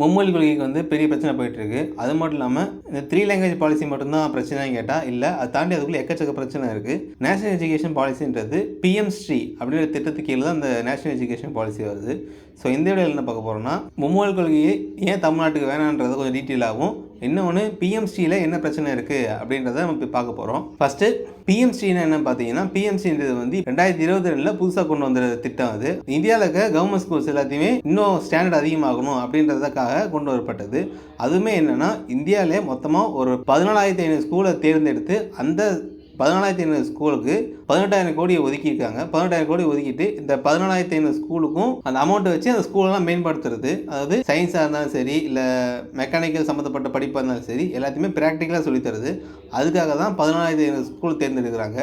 மும்மொழி கொள்கைக்கு வந்து பெரிய பிரச்சனை போயிட்டுருக்கு. அது மட்டும் இல்லாமல் இந்த த்ரீ லாங்குவேஜ் பாலிசி மட்டும்தான் பிரச்சனைன்னு கேட்டால் இல்லை அதை தாண்டி அதுக்குள்ளே எக்கச்சக்க பிரச்சனை இருக்குது நேஷனல் எஜுகேஷன் பாலிசின்றது பிஎம் ஸ்ரீ அப்படின்ற திட்டத்துக்கு கீழே தான் அந்த நேஷனல் எஜுகேஷன் பாலிசி வருது. ஸோ இந்த வீடியோவில் என்ன பார்க்க போகிறோம்னா மும்மொழி கொள்கையை ஏன் தமிழ்நாட்டுக்கு வேணான்றது கொஞ்சம் டீட்டெயிலாகவும் இன்னொன்று பிஎம்சியில் என்ன பிரச்சனை இருக்குது அப்படின்றத நம்ம இப்போ பார்க்க போகிறோம் ஃபஸ்ட்டு பிஎம்சின்னு என்ன பார்த்தீங்கன்னா பிஎம்சின்றது வந்து ரெண்டாயிரத்தி இருபத்தி ரெண்டில் புதுசாக கொண்டு வந்த திட்டம் அது. இந்தியாவில் இருக்க கவர்மெண்ட் ஸ்கூல்ஸ் எல்லாத்தையுமே இன்னும் ஸ்டாண்டர்ட் அதிகமாகணும் அப்படின்றதுக்காக கொண்டு வரப்பட்டது. அதுவுமே என்னென்னா இந்தியாவிலே மொத்தமாக ஒரு பதினாலாயிரத்தி ஐநூறு ஸ்கூலை தேர்ந்தெடுத்து அந்த பதினாலாயிரத்தி ஐநூறு ஸ்கூலுக்கு பதினெட்டாயிரம் கோடியை ஒதுக்கியிருக்காங்க. பதினெட்டாயிரம் கோடி ஒதுக்கிட்டு இந்த பதினாலாயிரத்தி ஐநூறு ஸ்கூலுக்கும் அந்த அமௌண்ட்டை வச்சு அந்த ஸ்கூலெல்லாம் மேம்படுத்துறது. அதாவது சயின்ஸாக இருந்தாலும் சரி இல்லை மெக்கானிக்கல் சம்மந்தப்பட்ட படிப்பாக இருந்தாலும் சரி எல்லாத்தையுமே ப்ராக்டிக்கலாக சொல்லித்தருது அதுக்காக தான் பதினாலாயிரத்தி ஐநூறு ஸ்கூல் தேர்ந்தெடுக்கிறாங்க.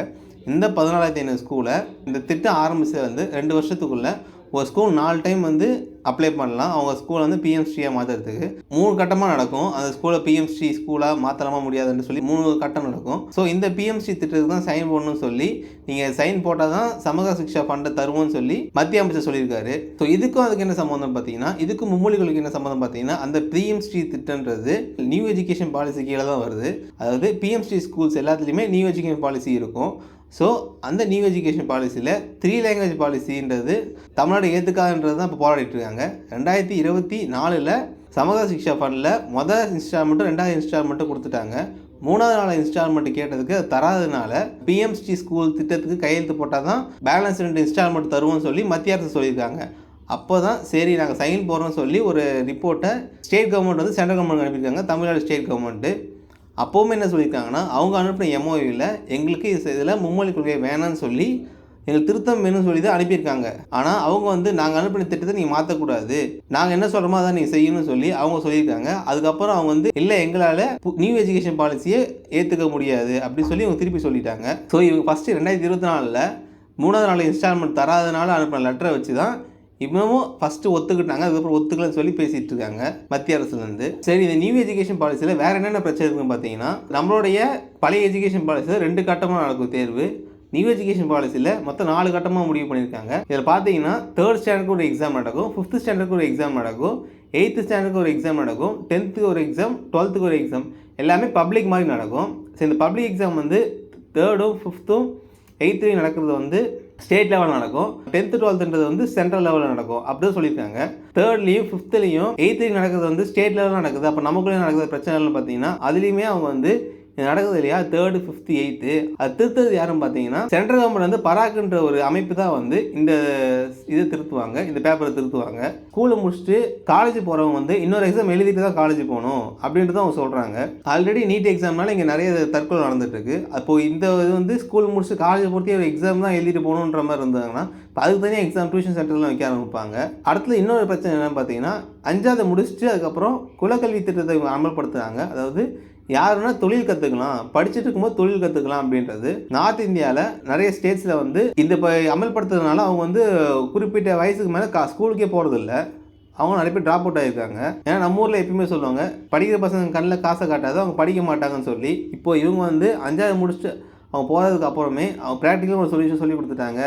இந்த பதினாலாயிரத்தி ஐநூறு ஸ்கூலை இந்த திட்டம் ஆரம்பித்தது வந்து ரெண்டு வருஷத்துக்குள்ளே ஒரு ஸ்கூல் நாலு டைம் வந்து அப்ளை பண்ணலாம். அவங்க ஸ்கூலை வந்து பிஎம்ஸ்ரீயாக மாற்றுறதுக்கு மூணு கட்டமாக நடக்கும். அந்த ஸ்கூலை பிஎம்ஸ்டி ஸ்கூலாக மாற்றலாமா முடியாதுன்னு சொல்லி மூணு கட்டம் நடக்கும். ஸோ இந்த பிஎம்ஸ்டி திட்டத்துக்கு தான் சைன் போடணும்னு சொல்லி நீங்கள் சைன் போட்டால் தான் சமூக சிக்ஷா ஃபண்டை தருவோம்னு சொல்லி மத்திய அமைச்சர் சொல்லியிருக்காரு. ஸோ இதுக்கும் அதுக்கு என்ன சம்மந்தம் பார்த்தீங்கன்னா இதுக்கும் மும்மொழிகளுக்கு என்ன சம்மந்தம் பார்த்தீங்கன்னா அந்த பிஎம்ஸ்டி திட்டன்றது நியூ எஜுகேஷன் பாலிசி கீழே தான் வருது. அதாவது பிஎம்ஸ்டி ஸ்கூல்ஸ் எல்லாத்துலேயுமே நியூ எஜுகேஷன் பாலிசி இருக்கும். ஸோ அந்த நியூ எஜுகேஷன் பாலிசியில் த்ரீ லாங்குவேஜ் பாலிசின்றது தமிழ்நாடு ஏற்றுக்காதுன்றது தான் இப்போ போராடிட்டு இருக்காங்க. ரெண்டாயிரத்தி இருபத்தி நாலில் சமூக சிக்ஷா ஃபண்டில் மொதல் இன்ஸ்டால்மெண்ட்டும் ரெண்டாவது இன்ஸ்டால்மெண்ட்டும் கொடுத்துட்டாங்க. மூணாவது நாள் இன்ஸ்டால்மெண்ட் கேட்டதுக்கு அது தராதனால பிஎம்ஸ்டி ஸ்கூல் திட்டத்துக்கு கையெழுத்து போட்டால் தான் பேலன்ஸ் ரெண்டு இன்ஸ்டால்மெண்ட் தருவோம்னு சொல்லி மத்திய அரசு சொல்லியிருக்காங்க. அப்போ தான் சரி நாங்கள் சைன் போடுறோம்னு சொல்லி ஒரு ரிப்போர்ட்டை ஸ்டேட் கவர்மெண்ட் வந்து சென்ட்ரல் கவர்மெண்ட் அனுப்பியிருக்காங்க. தமிழ்நாடு ஸ்டேட் கவர்மெண்ட்டு அப்போவுமே என்ன சொல்லியிருக்காங்கன்னா அவங்க அனுப்பின எம்ஓவியில் எங்களுக்கு இதில் மும்மொழி கொள்கை வேணாம்னு சொல்லி எங்களுக்கு திருத்தம் வேணும்னு சொல்லி தான் அனுப்பியிருக்காங்க. ஆனால் அவங்க வந்து நாங்கள் அனுப்பின திட்டத்தை நீங்கள் மாற்றக்கூடாது நாங்கள் என்ன சொல்கிறோமோ அதை நீங்கள் செய்யணும்னு சொல்லி அவங்க சொல்லியிருக்காங்க. அதுக்கப்புறம் அவங்க வந்து இல்லை எங்களால் நியூ எஜுகேஷன் பாலிசியை ஏற்றுக்க முடியாது. அப்படின்னு சொல்லி அவங்க திருப்பி சொல்லிட்டாங்க. ஸோ இவங்க ஃபஸ்ட்டு ரெண்டாயிரத்தி இருபத்தி நாலில் மூணாவது நாள் இன்ஸ்டால்மெண்ட் தராதனால அனுப்பின லெட்டரை வச்சு தான் இன்னமும் ஃபஸ்ட்டு ஒத்துக்கிட்டாங்க அதுக்கப்புறம் ஒத்துக்கலன்னு சொல்லி பேசிகிட்டு இருக்காங்க மத்திய அரசுலேருந்து. சரி இந்த நியூ எஜுகேஷன் பாலிசியில் வேறு என்னென்ன பிரச்சனை இருக்குன்னு பார்த்தீங்கன்னா நம்மளுடைய பழைய எஜுகேஷன் பாலிசியில் ரெண்டு கட்டமாக நடக்கும் தேர்வு. நியூ எஜுகேஷன் பாலிசியில் மொத்தம் நாலு கட்டமாக முடிவு பண்ணியிருக்காங்க. இதில் பார்த்தீங்கன்னா தேர்ட் ஸ்டாண்டர்டுக்கு ஒரு எக்ஸாம் நடக்கும் ஃபிஃப்த் ஸ்டாண்டர்டுக்கு ஒரு எக்ஸாம் நடக்கும் எயித்து ஸ்டாண்டர்டுக்கு ஒரு எக்ஸாம் நடக்கும் டென்த்துக்கு ஒரு எக்ஸாம் டுவெல்த்துக்கு ஒரு எக்ஸாம் எல்லாமே பப்ளிக் மாதிரி நடக்கும். ஸோ இந்த பப்ளிக் எக்ஸாம் வந்து தேர்டும் ஃபிஃப்த்தும் எயித்துலையும் நடக்கிறது வந்து ஸ்டேட் லெவலில் நடக்கும். டென்த்து டுவெல்த்துன்றது வந்து சென்ட்ரல் லெவலில் நடக்கும். அப்படின்னு சொல்லியிருக்காங்க. தேர்ட்லேயும் ஃபிஃப்த்லேயும் எயித்துலையும் நடக்கிறது வந்து ஸ்டேட் லெவலில் நடக்குது. அப்போ நமக்குள்ளே நடக்கிற பிரச்சனைகள்னு பார்த்தீங்கன்னா அதுலேயுமே அவங்க வந்து இது நடக்குது இல்லையா? தேர்டு ஃபிஃப்த்து எயித்து அது திருத்தது யாருன்னு பார்த்தீங்கன்னா சென்ட்ரல் கவர்மெண்ட் வந்து பராக்குன்ற ஒரு அமைப்பு தான் வந்து இந்த இதை திருத்துவாங்க இந்த பேப்பரை திருத்துவாங்க. ஸ்கூலை முடிச்சுட்டு காலேஜ் போகிறவங்க வந்து இன்னொரு எக்ஸாம் எழுதிட்டு தான் காலேஜ் போகணும் அப்படின்ட்டு அவங்க சொல்கிறாங்க ஆல்ரெடி நீட் எக்ஸாம்னால இங்கே நிறைய தற்கொலை நடந்துட்டுருக்கு. அப்போது இந்த இது வந்து ஸ்கூல் முடிச்சுட்டு காலேஜ் பொறுத்தே ஒரு எக்ஸாம் தான் எழுதிட்டு போகணுன்ற மாதிரி இருந்தாங்கன்னா இப்போ அதுக்கு தனியாக எக்ஸாம் டியூஷன் சென்டர்லாம் வைக்க ஆரம்பிப்பாங்க. அடுத்தது இன்னொரு பிரச்சனை என்னென்னு பார்த்தீங்கன்னா அஞ்சாவது முடிச்சுட்டு அதுக்கப்புறம் குலக்கல்வி திட்டத்தை அமல்படுத்துகிறாங்க அதாவது யாருன்னா தொழில் கற்றுக்கலாம் படிச்சுட்டு இருக்கும்போது தொழில் கற்றுக்கலாம் அப்படின்றது நார்த் இந்தியாவில் நிறைய ஸ்டேட்ஸில் வந்து இந்த இப்போ அமல்படுத்துறதுனால அவங்க வந்து குறிப்பிட்ட வயசுக்கு மேலே கா ஸ்கூலுக்கே போகிறதில்ல அவங்க நிறைய பேர் ட்ராப் அவுட் ஆகிருக்காங்க ஏன்னா நம்ம ஊரில் எப்பயுமே சொல்லுவாங்க படிக்கிற பசங்க கண்ணில் காசை காட்டாது அவங்க படிக்க மாட்டாங்கன்னு சொல்லி. இப்போ இவங்க வந்து அஞ்சாவது முடிச்சுட்டு அவங்க போகிறதுக்கு அப்புறமே அவங்க ப்ராக்டிக்கலாக ஒரு சொல்யூஷன் சொல்லி கொடுத்துட்டாங்க.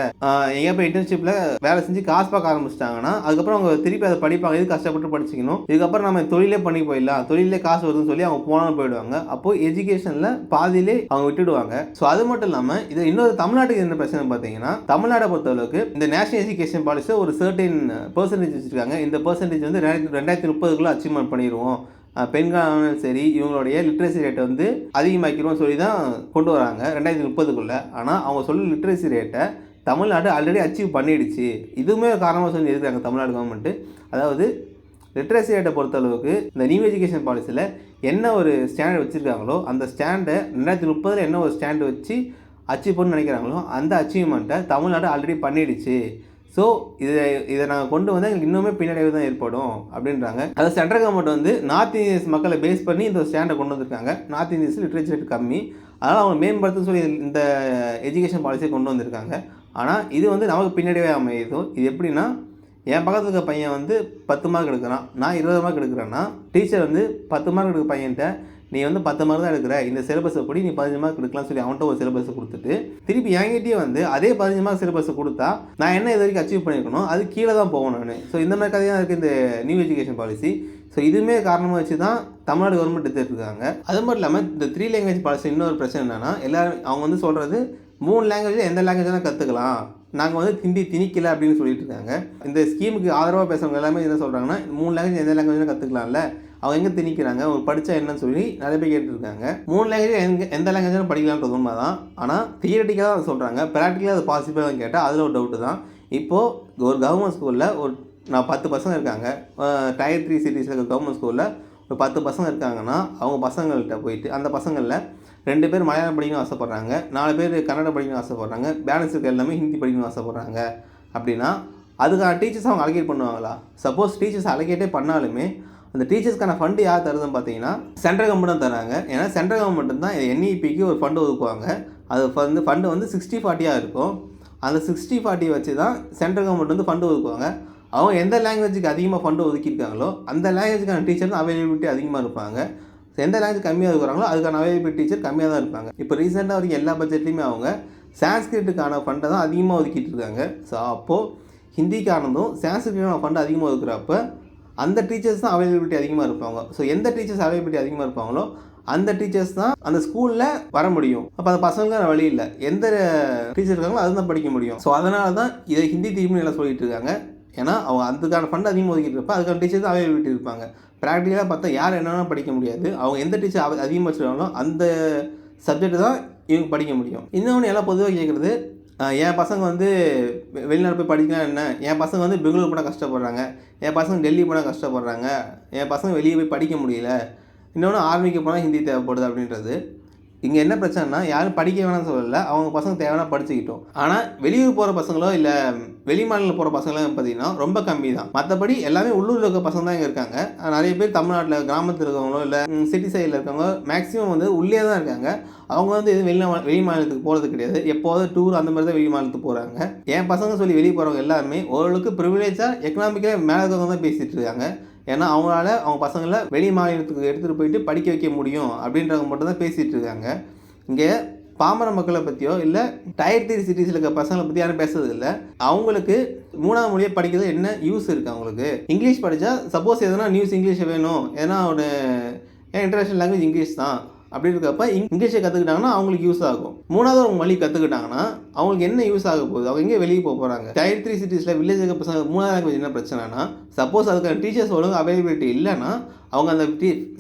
எங்கேயா போய் இன்டர்ன்ஷிப்பில் வேலை செஞ்சு காசு பார்க்க ஆரம்பிச்சிட்டாங்கன்னா அதுக்கப்புறம் அவங்க திருப்பி அதை படிப்பாங்க. இது கஷ்டப்பட்டு படிச்சிக்கணும்? இதுக்கப்புறம் நம்ம தொழிலே பண்ணி போயிடலாம். தொழிலே காசு வருதுன்னு சொல்லி அவங்க போனாலும் போயிடுவாங்க. அப்போ எஜுகேஷனில் பாதியிலே அவங்க விட்டுடுவாங்க. ஸோ அது மட்டும் இல்லாமல் இது இன்னொரு தமிழ்நாட்டுக்கு என்ன பிரச்சனை பார்த்தீங்கன்னா தமிழ்நாடை பொறுத்தளவுக்கு இந்த நேஷனல் எஜுகேஷன் பாலிசி ஒரு சர்டின் பர்சன்டேஜ் வச்சுருக்காங்க. இந்த பர்சன்டேஜ் வந்து ரெண்டாயிரத்தி ரெண்டாயிரத்தி முப்பதுக்குள்ளே அச்சீவ்மெண்ட் பண்ணிடுவோம். பெண்களாலும் சரி இவங்களுடைய லிட்ரஸி ரேட்டை வந்து அதிகமாக்கிறோம் சொல்லி தான் கொண்டு வராங்க ரெண்டாயிரத்தி முப்பதுக்குள்ளே. ஆனால் அவங்க சொல்ல லிட்ரஸி ரேட்டை தமிழ்நாடு ஆல்ரெடி அச்சீவ் பண்ணிடுச்சு. இதுவுமே காரணமாக சொல்லி இருக்கிறாங்க தமிழ்நாடு கவர்மெண்ட்டு அதாவது லிட்ரஸி ரேட்டை பொறுத்தளவுக்கு இந்த நியூ எஜுகேஷன் பாலிசியில் என்ன ஒரு ஸ்டாண்டர்ட் வச்சுருக்காங்களோ அந்த ஸ்டாண்டை ரெண்டாயிரத்தி முப்பதில் என்ன ஒரு ஸ்டாண்டு வச்சு அச்சீவ் பண்ணு நினைக்கிறாங்களோ அந்த அச்சீவ்மெண்ட்டை தமிழ்நாடு ஆல்ரெடி பண்ணிடுச்சு. ஸோ இதை இதை நாங்கள் கொண்டு வந்தால் எங்களுக்கு இன்னுமே பின்னடைவு தான் ஏற்படும் அப்படின்றாங்க. அது சென்ட்ரல் கவர்மெண்ட் வந்து நார்த் இந்தியன்ஸ் மக்களை பேஸ் பண்ணி இந்த ஸ்டாண்டை கொண்டு வந்திருக்காங்க. நார்த் இந்தியன்ஸ் லிட்ரேச்சர் கம்மி. அதனால் அவங்க மேம்படுத்த சொல்லி இந்த எஜுகேஷன் பாலிசியை கொண்டு வந்திருக்காங்க. ஆனால் இது வந்து நமக்கு பின்னடைவே அமையுது. இது எப்படின்னா என் பக்கத்தில் இருக்க பையன் வந்து பத்து மார்க் எடுக்கிறான். நான் இருபது மார்க் எடுக்கிறேன்னா டீச்சர் வந்து பத்து மார்க் எடுக்கிற பையன்கிட்ட நீ வந்து பத்து மார்க் தான் எடுக்கிற இந்த சிலபஸை படி நீ பதினஞ்சு மார்க் எடுக்கலாம் சொல்லி அவன்கிட்ட ஒரு சிலபஸை கொடுத்துட்டு திருப்பி என்கிட்டயே வந்து அதே பதினஞ்சு மார்க் சிலபஸை கொடுத்தா நான் என்ன இது வரைக்கும் அச்சீவ் பண்ணியிருக்கணும் அது கீழே தான் போகணும் நான். ஸோ இந்த மாதிரி கதையாக இருக்குது இந்த நியூ எஜுகேஷன் பாலிசி ஸோ இதுவுமே காரணமாக வச்சு தான் தமிழ்நாடு கவர்மெண்ட் எடுத்துருக்காங்க அது மட்டும் இல்லாமல் இந்த த்ரீ லாங்குவேஜ் பாலிசி இன்னொரு பிரச்சனை என்னன்னா எல்லோரும் அவங்க வந்து சொல்கிறது மூணு லாங்குவேஜ் எந்த லாங்குவேஜ் வேணால் கற்றுக்கலாம் நாங்கள் வந்து திண்டி திணிக்கல அப்படின்னு சொல்லிட்டு இருக்காங்க. இந்த ஸ்கீமுக்கு ஆதரவாக பேசுகிறவங்க எல்லாமே என்ன சொல்கிறாங்கன்னா மூணு லாங்குவேஜ் எந்த லாங்குவேஜ் கற்றுக்கலாம்ல அவங்க எங்கே திணிக்கிறாங்க? ஒரு படித்தா என்னன்னு சொல்லி நிறைய பேர் கேட்டுருக்காங்க. மூணு லாங்குவேஜ் எங்க எந்த லாங்குவேஜ் படிக்கலான்றது உண்மை தான். ஆனால் தியரட்டிக்காக அதை சொல்கிறாங்க ப்ராக்டிக்கலாக அது பாசிபிளாக கேட்டால் அதில் ஒரு டவுட்டு தான். இப்போது ஒரு கவர்மெண்ட் ஸ்கூலில் ஒரு நான் பத்து பசங்க இருக்காங்க. டயர் த்ரீ சிட்டிஸில் இருக்க கவர்மெண்ட் ஸ்கூலில் ஒரு பத்து பசங்க இருக்காங்கன்னா அவங்க பசங்கள்கிட்ட போயிட்டு அந்த பசங்களில் ரெண்டு பேர் மலையாளம் படிக்கணும்னு ஆசைப்பட்றாங்க. நாலு பேர் கன்னடம் படிக்கணும்னு ஆசைப்பட்றாங்க. பேலன்ஸ் இருக்க எல்லாமே ஹிந்தி படிக்கணும்னு ஆசைப்பட்றாங்க. அப்படின்னா அதுக்கான டீச்சர்ஸ் அவங்க அலகேட் பண்ணுவாங்களா? சப்போஸ் டீச்சர்ஸ் அலகேட்டே பண்ணாலுமே அந்த டீச்சர்ஸ்க்கான ஃபண்டு யார் தருதுன்னு பார்த்தீங்கன்னா சென்ட்ரல் கவர்மெண்ட் தான் தராங்க. ஏன்னா சென்ட்ரல் கவர்மெண்ட் தான் என்இபிக்கு ஒரு ஃபண்டு ஒதுக்குவாங்க. அது வந்து ஃபண்டு வந்து சிக்ஸ்டி ஃபார்ட்டியாக இருக்கும். அந்த சிக்ஸ்டி ஃபார்ட்டி வச்சு தான் சென்ட்ரல் கவர்மெண்ட் வந்து ஃபண்டு ஒதுக்குவாங்க. அவங்க எந்த லாங்குவேஜுக்கு அதிகமாக ஃபண்டு ஒதுக்கியிருக்காங்களோ அந்த லாங்குவேஜுக்கான டீச்சர் தான் அவைலபிலிட்டி அதிகமாக இருப்பாங்க. எந்த லாங்குவேஜ் கம்மியாக இருக்கிறாங்களோ அதுக்கான அவைலபிலிட்டி டீச்சர் கம்மியாக தான் இருப்பாங்க. இப்போ ரீசெண்டாக வரைக்கும் எல்லா பட்ஜெட்லையுமே அவங்க சான்ஸ்கிரிட்டுக்கான ஃபண்டை தான் அதிகமாக ஒதுக்கிட்டு இருக்காங்க. ஸோ அப்போது ஹிந்திக்கானதும் சான்ஸ்கிரிட்டான ஃபண்டு அதிகமாக ஒதுக்குறப்ப அந்த டீச்சர்ஸ் தான் அவைலபிலிட்டி அதிகமாக இருப்பாங்க. ஸோ எந்த டீச்சர்ஸ் அவைலபிலிட்டி அதிகமாக இருப்பாங்களோ அந்த டீச்சர்ஸ் தான் அந்த ஸ்கூலில் வர முடியும். அப்போ அந்த பசங்களுக்கு வழி இல்லை. எந்த டீச்சர் இருக்காங்களோ அதுதான் படிக்க முடியும். ஸோ அதனால தான் இதை ஹிந்தி திரும்பி எல்லாம் சொல்லிட்டு இருக்காங்க. ஏன்னா அவங்க அதுக்கான ஃபண்ட் அதிகமாக ஒதுக்கிட்டு இருப்பா அதுக்கான டீச்சர் தான் அவைலபிலிட்டி இருப்பாங்க. ப்ராக்டிக்கலாக பார்த்தா யார் என்னென்னா படிக்க முடியாது அவங்க எந்த டீச்சர் அதிகமாக வச்சுருக்காங்களோ அந்த சப்ஜெக்ட் தான் இவங்க படிக்க முடியும். இன்னொன்று எல்லாம் பொதுவாக கேட்குறது என் பசங்க வந்து வெளிநாடு போய் படிக்கலாம் என்ன? என் பசங்க வந்து பெங்களூர் போனால் கஷ்டப்படுறாங்க. என் பசங்க டெல்லி போனால் கஷ்டப்படுறாங்க. என் பசங்க வெளியே போய் படிக்க முடியல. இன்னொன்று ஆர்மிக்கு போனால் ஹிந்தி தேவைப்படுது அப்படின்றது. இங்கே என்ன பிரச்சனைனா யாரும் படிக்க வேணாம்னு சொல்லலை. அவங்க பசங்க தேவைன்னா படிச்சுக்கிட்டோம். ஆனால் வெளியூர் போகிற பசங்களோ இல்லை வெளி மாநிலம் போகிற பசங்களோ பார்த்தீங்கன்னா ரொம்ப கம்மி தான் மற்றபடி எல்லாமே உள்ளூரில் இருக்க பசங்க தான் இங்கே இருக்காங்க. நிறைய பேர் தமிழ்நாட்டில் கிராமத்தில் இருக்கவங்களோ இல்லை சிட்டி சைடில் இருக்கவங்க மேக்ஸிமம் வந்து உள்ளே தான் இருக்காங்க. அவங்க வந்து எதுவும் வெளி வெளி மாநிலத்துக்கு போகிறது கிடையாது. எப்போது டூர் அந்த மாதிரி தான் வெளி மாநிலத்துக்கு போகிறாங்க என் பசங்க சொல்லி வெளியே போகிறவங்க எல்லாருமே ஓரளவுக்கு ப்ரிவிலேஜாக எக்கனாமிக்கலாக மேலே இருக்கவங்க தான் பேசிகிட்டு இருக்காங்க. ஏன்னா அவங்களால அவங்க பசங்களை வெளி மாநிலத்துக்கு எடுத்துகிட்டு போயிட்டு படிக்க வைக்க முடியும் அப்படின்றவங்க மட்டும் தான் பேசிகிட்டு இருக்காங்க. இங்கே பாமர மக்களை பற்றியோ இல்லை டயர் த்ரீ சிட்டிஸில் இருக்க பசங்களை பற்றி யாரும் பேசுறது இல்லை. அவங்களுக்கு மூணாவது மொழியை படிக்கிறது என்ன யூஸ் இருக்குது அவங்களுக்கு? இங்கிலீஷ் படித்தா சப்போஸ் எதனா நியூஸ் இங்கிலீஷ் வேணும். ஏன்னா அவனு ஏன் இன்டர்நேஷ்னல் லாங்குவேஜ் இங்கிலீஷ் தான். அப்படி இருக்கப்ப இங்கிலீஷை கற்றுக்கிட்டாங்கன்னா அவங்களுக்கு யூஸ் ஆகும். மூணாவது அவங்க மொழி கற்றுக்கிட்டாங்கன்னா அவங்களுக்கு என்ன யூஸ் ஆக போகுது? அவங்க எங்கே வெளியே போக போகிறாங்க டயர் த்ரீ சிட்டிஸில் வில்லேஜ் இருக்க பசங்க மூணாவது லாங்குவேஜ் என்ன பிரச்சனைனா சப்போஸ் அதுக்கான டீச்சர்ஸ் ஒழுங்கு அவைலபிலிட்டி இல்லைன்னா அவங்க அந்த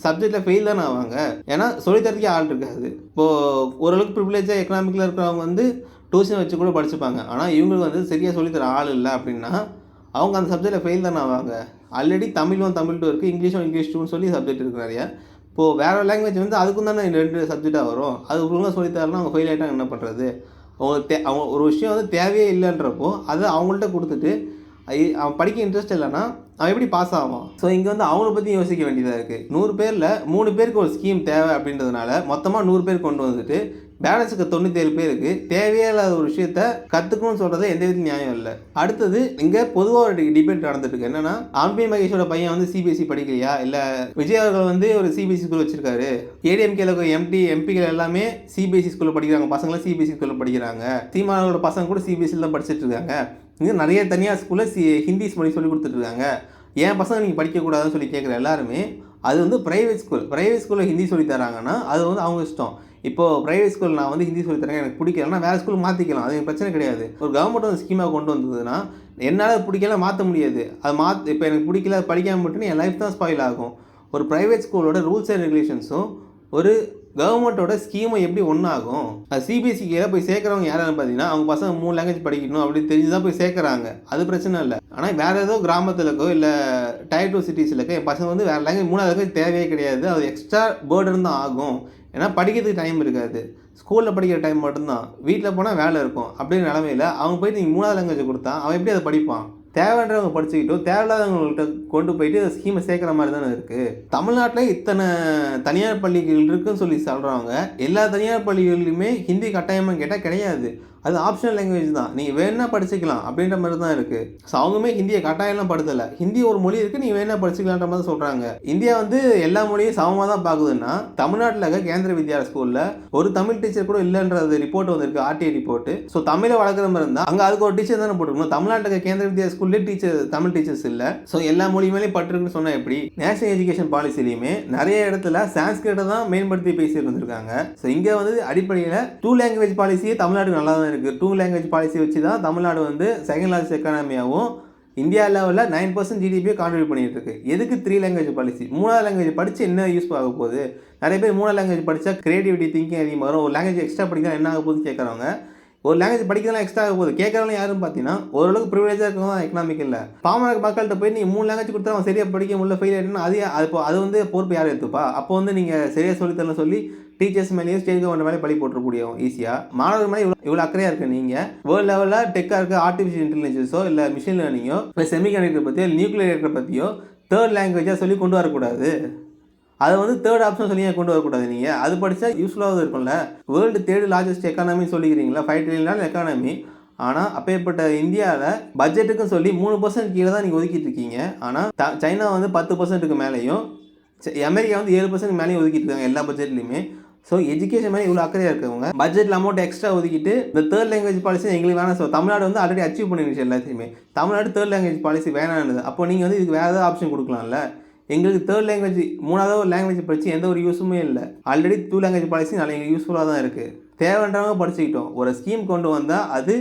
சப்ஜெக்டில் ஃபெயில் தானே ஆவாங்க. ஏன்னா சொல்லித்தரத்துக்கே ஆள் இருக்காது. இப்போது ஓரளவுக்கு ப்ரிவிலேஜாக எக்கனாமிக்கில் இருக்கிறவங்க வந்து டியூஷன் வச்சு கூட படிச்சுப்பாங்க. ஆனால் இவங்களுக்கு வந்து சரியாக சொல்லித்தர ஆள் இல்லை அப்படின்னா அவங்க அந்த சப்ஜெக்டில் ஃபெயில் தானே ஆவாங்க. ஆல்ரெடி தமிழும் தமிழ் டூ இருக்குது இங்கிலீஷும் இங்கிலீஷ் டூன்னு சொல்லி சப்ஜெக்ட் இருக்குது நிறையா இப்போது வேறு லாங்குவேஜ் வந்து அதுக்கும் தானே ரெண்டு சப்ஜெக்டாக வரும். அது ஒழுங்காக சொல்லித்தரலாம் அவங்க ஃபெயில் ஆகிட்டாங்க என்ன பண்ணுறது அவங்களுக்கு தே அவங்க ஒரு விஷயம் வந்து தேவையே இல்லைன்றப்போ அதை அவங்கள்ட்ட கொடுத்துட்டு அவன் படிக்க இன்ட்ரெஸ்ட் இல்லைன்னா அவன் எப்படி பாஸ் ஆவான்? ஸோ இங்கே வந்து அவங்கள பற்றி யோசிக்க வேண்டியதாக இருக்குது நூறு பேரில் மூணு பேருக்கு ஒரு ஸ்கீம் தேவை அப்படின்றதுனால மொத்தமாக நூறு பேர் கொண்டு வந்துட்டு பேலன்ஸுக்கு தொண்ணூத்தேழு பேருக்கு தேவையே இல்லாத ஒரு விஷயத்த கற்றுக்கணும்னு சொல்கிறது எந்த வித நியாயம் இல்லை. அடுத்தது இங்கே பொதுவாக ஒரு டிபேட் நடந்துட்டு இருக்கு. என்னன்னா ஆம்பி மகேஷோட பையன் வந்து சிபிஎஸ்சி படிக்கலையா? இல்லை விஜய் அவர்கள் வந்து ஒரு சிபிஎஸ்சி ஸ்கூல் வச்சிருக்காரு. ஏடிஎம்கேல எம்டி எம்பிகள் எல்லாமே சிபிஎஸ்சி ஸ்கூலில் படிக்கிறாங்க. பசங்களாம் சிபிஎஸ்சி ஸ்கூலில் படிக்கிறாங்க. சீமானோட பசங்க கூட சிபிஎஸ்சியில் தான் படிச்சுட்டு இருக்காங்க. இங்கே நிறைய தனியார் ஸ்கூலில் சி ஹிந்தி மொழி சொல்லி கொடுத்துட்டு இருக்காங்க. ஏன் பசங்க நீங்கள் படிக்கக்கூடாதுன்னு சொல்லி கேட்குற எல்லாருமே அது வந்து ப்ரைவேட் ஸ்கூல் ப்ரைவேட் ஸ்கூலில் ஹிந்தி சொல்லி தராங்கன்னா அது வந்து அவங்க இஷ்டம். இப்போது ப்ரைவேட் ஸ்கூல் நான் வந்து ஹிந்தி சொல்லி தரேன் எனக்கு பிடிக்கலன்னா வேறு ஸ்கூல் மாற்றிக்கலாம் அது பிரச்சனை கிடையாது. ஒரு கவர்மெண்ட் வந்து ஸ்கீமாக கொண்டு வந்ததுன்னா என்னால் பிடிக்கல மாற்ற முடியாது. அது மாத் இப்போ எனக்கு பிடிக்கல படிக்காமல் மட்டும் என் லைஃப் தான் ஸ்பாயில் ஆகும். ஒரு ப்ரைவேட் ஸ்கூலோட ரூல்ஸ் அண்ட் ரெகுலேஷன்ஸும் ஒரு கவர்மெண்ட்டோட ஸ்கீமை எப்படி ஒன்றாகும் அது சிபிஎஸ்சிக்கு போய் சேர்க்குறவங்க யாரான்னு பார்த்தீங்கன்னா அவங்க பசங்க மூணு லாங்குவேஜ் படிக்கணும் அப்படின்னு தெரிஞ்சு தான் போய் சேர்க்குறாங்க. அது பிரச்சனை இல்லை. ஆனால் வேறு ஏதோ கிராமத்தில் இருக்கோ இல்லை டயர் டூ சிட்டிஸில் இருக்கோ என் பசங்க வந்து வேறு லாங்குவேஜ் மூணாவது லாங்குவேஜ் தேவையே கிடையாது. அது எக்ஸ்ட்ரா பேர்டன் தான் ஆகும். ஏன்னா படிக்கிறதுக்கு டைம் இருக்காது. ஸ்கூலில் படிக்கிற டைம் மட்டும்தான். வீட்டில் போனால் வேலை இருக்கும். அப்படின்ற நிலமையில அவங்க போயிட்டு நீங்கள் மூணாவது லாங்குவேஜ் கொடுத்தா அவன் எப்படி அதை படிப்பான்? தேவைன்றவங்க படிச்சுக்கிட்டும் தேவையில்லாதவங்கள்ட்ட கொண்டு போயிட்டு அந்த ஸ்கீமை சேர்க்குற மாதிரி தானே இருக்குது தமிழ்நாட்டில் இத்தனை தனியார் பள்ளிகள் இருக்குதுன்னு சொல்லி சொல்கிறவங்க எல்லா தனியார் பள்ளிகள்லையுமே ஹிந்தி கட்டாயமாக கேட்டால் கிடையாது. அது ஆப்ஷனல் லாங்குவேஜ் தான். நீங்கள் வேணா படிச்சுக்கலாம் அப்படின்ற மாதிரி தான் இருக்குது ஸோ அவங்களுமே ஹிந்தியை கட்டாயம்லாம் படுத்தலை. ஹிந்தி ஒரு மொழி இருக்குது நீங்கள் வேணா படிச்சுக்கலான்ற மாதிரி சொல்கிறாங்க இந்தியா வந்து எல்லா மொழியும் சமமாக தான் பார்க்குதுன்னா தமிழ்நாட்டில் இருக்க கேந்திர வித்யாலய ஸ்கூலில் ஒரு தமிழ் டீச்சர் கூட இல்லைன்றது ரிப்போர்ட் வந்திருக்கு ஆர்டிஐ ரிப்போர்ட் ஸோ தமிழை வளர்க்குற மாதிரி இருந்தால் அங்கே அதுக்கு ஒரு டீச்சர் தானே போட்டுருக்கணும். தமிழ்நாட்டில் இருக்க கேந்திர வித்யா ஸ்கூல்லேயே டீச்சர் தமிழ் டீச்சர்ஸ் இல்லை. ஸோ எல்லா மொழியுமே பட்டிருக்குன்னு சொன்னால் எப்படி? நேஷனல் எஜுகேஷன் பாலிசிலையுமே நிறைய இடத்துல சான்ஸ்கிரிட்டை தான் மேம்படுத்தி பேசி இருந்திருக்காங்க ஸோ இங்கே வந்து அடிப்படையில் டூ லாங்குவேஜ் பாலிசியே தமிழ்நாட்டுக்கு நல்லா தான் இருக்குது டூ லாங்குவேஜ் பாலிசி வச்சு தான் தமிழ்நாடு வந்து செகண்ட் லார்ஜஸ்ட் எக்கானமியாகவும் இந்தியா லெவலில் நைன் பர்சன்ட் ஜிடிபியை கான்ட்ரிபியூட் பண்ணிட்டு இருக்கு. எதுக்கு த்ரீ லாங்குவேஜ் பாலிசி மூணாவது லாங்குவேஜ் படித்து என்ன யூஸ் ஆக போகுது? நிறைய பேர் மூணாவது லாங்குவேஜ் படித்தா கிரியேட்டிவிட்டி திங்கிங் அதிகமாக வரும். ஒரு லாங்குவேஜ் எக்ஸ்ட்ரா படிக்கலாம் என்ன ஆக போகுது கேட்குறவங்க ஒரு லாங்குவேஜ் படிக்கிறதுலாம் எக்ஸ்ட்ரா ஆக போகுது. கேட்குறவங்க யாரும் பார்த்தீங்கன்னா ஓரளவுக்கு ப்ரிவிலேஜாக இருக்கவங்க தான் எக்கனாமிக் இல்லை. பாமர மக்கள்கிட்ட போய் நீங்கள் மூணு லாங்குவேஜ் கொடுத்தா அவன் சரியாக படிக்க முடியல ஃபெயில் ஆகிட்டுனா அது அது அது வந்து பொறுப்பு யார் எடுத்துப்பா? அப்போ வந்து நீங்கள் சரியாக சொல்லித்தரலாம் சொல்லி டீச்சர்ஸ் மேலேயும் ஸ்டேட் கவர்மெண்ட் மேலே பழி போட்டுக்கூடிய ஈஸியாக மாணவர்கள் மேலே இவ்வளோ இவ்வளோ அக்கறையாக இருக்குது நீங்கள் வேர்ல்டு லெவலில் டெக்காக இருக்க ஆர்டிஃபிஷியல் இன்டெலிஜென்ஸோ இல்லை மிஷின் லேர்னிங்கோ இல்லை செமிகண்டக்டர் பற்றியோ நியூக்ளியர் ரியாக்டர் பற்றியோ தேர்ட் லாங்குவேஜாக சொல்லி கொண்டு வரக்கூடாது. அதை வந்து தேர்ட் ஆப்ஷன் சொல்லி கொண்டு வரக்கூடாது நீங்கள் அது படித்தா யூஸ்ஃபுல்லாக இருக்கும்ல. வேர்ல்டு தேர்டு லார்ஜஸ்ட் எக்கானமி சொல்லிக்கிறீங்களா? ஃபைவ் ட்ரில்லியன் எக்கானமி ஆனால் அப்பேற்பட்ட இந்தியாவில் பட்ஜெட்டுக்கும் சொல்லி மூணு பர்சன்ட் கீழே தான் நீங்கள் ஒதுக்கிட்டு இருக்கீங்க. ஆனால் த- சைனா வந்து பத்து பர்சன்ட்டுக்கு மேலேயும் அமெரிக்கா வந்து ஏழு பர்சன்ட் மேலேயும் ஒதுக்கிட்டு இருக்காங்க எல்லா பட்ஜெட்லையுமே ஸோ எஜுகேஷன் மேலே இவ்வளோ அக்கறையாக இருக்கவங்க. பட்ஜெட்டில் அமௌண்ட் எக்ஸ்ட்ரா ஒதுக்கிட்டு இந்த தேர்ட் லாங்குவேஜ் பாலிசி எங்களுக்கு வேணாம். ஸோ தமிழ்நாடு வந்து ஆல்ரெடி அச்சீவ் பண்ணிடுச்சு எல்லாத்தையுமே. தமிழ்நாடு தேர்ட் லாங்குவேஜ் பாலிசி வேணான்னு அப்போ நீங்கள் வந்து இதுக்கு வேறு ஏதாவது ஆப்ஷன் கொடுக்கலாம்ல? எங்களுக்கு தேர்ட் லாங்குவேஜ் மூணாவது ஒரு லாங்குவேஜ் படித்து எந்த ஒரு யூஸுமே இல்லை. ஆல்ரெடி டூ லாங்குவேஜ் பாலிசி நல்லா எங்களுக்கு யூஸ்ஃபுல்லாக தான் இருக்குது தேவைன்றவங்க படிச்சுக்கிட்டோம். ஒரு ஸ்கீம் கொண்டு வந்தால் அது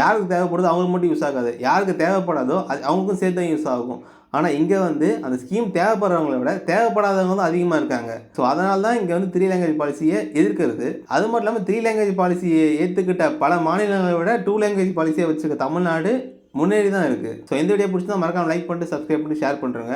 யாருக்கு தேவைப்படுதோ அவங்களுக்கு மட்டும் யூஸ் ஆகாது. யாருக்கு தேவைப்படாதோ அது அவங்களுக்கும் சேர்த்து யூஸ் ஆகும். ஆனால் இங்கே வந்து அந்த ஸ்கீம் தேவைப்படுறவங்கள விட தேவைப்படாதவங்க தான் அதிகமாக இருக்காங்க. ஸோ அதனால தான் இங்கே வந்து த்ரீ லாங்குவேஜ் பாலிசியை எதிர்க்கிறது. அது மட்டும் இல்லாமல் த்ரீ லாங்குவேஜ் பாலிசியை ஏற்றுக்கிட்ட பல மாநிலங்களை விட டூ லாங்குவேஜ் பாலிசியை வச்சுருக்க தமிழ்நாடு முன்னேறி தான் இருக்குது ஸோ இந்த வீடியோ பிடிச்சா மறக்காம லைக் பண்ணிட்டு சப்ஸ்கிரைப் பண்ணி ஷேர் பண்ணுறேங்க